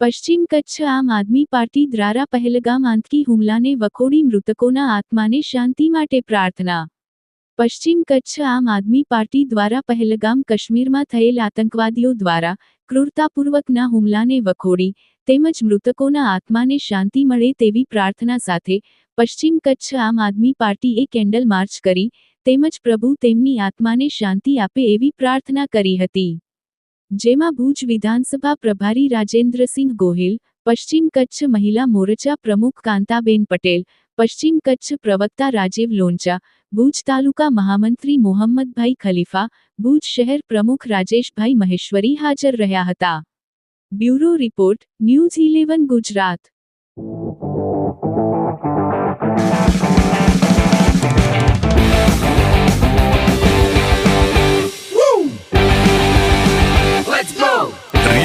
પશ્ચિમ કચ્છ આમ આદમી પાર્ટી દ્વારા પહેલગામ આંતકી હુમલાને વખોડી મૃતકોના આત્માને શાંતિ માટે પ્રાર્થના. પશ્ચિમ કચ્છ આમ આદમી પાર્ટી દ્વારા પહેલગામ કાશ્મીરમાં થયેલ આતંકવાદીઓ દ્વારા ક્રૂરતાપૂર્વકના હુમલાને વખોડી તેમજ મૃતકોના આત્માને શાંતિ મળે તેવી પ્રાર્થના સાથે પશ્ચિમ કચ્છ આમ આદમી પાર્ટીએ કેન્ડલ માર્ચ કરી, તેમજ પ્રભુ તેમની આત્માને શાંતિ આપે એવી પ્રાર્થના કરી હતી. જેમાં ભુજ વિધાનસભા પ્રભારી રાજેન્દ્રસિંહ ગોહિલ, પશ્ચિમ કચ્છ મહિલા મોરચા પ્રમુખ કાંતાબેન પટેલ, પશ્ચિમ કચ્છ પ્રવક્તા રાજીવ લોંચા, ભુજ તાલુકા મહામંત્રી મોહમ્મદભાઈ ખલીફા, ભુજ શહેર પ્રમુખ રાજેશભાઈ મહેશ્વરી હાજર રહ્યા હતા. Bureau report, news eleven Gujarat.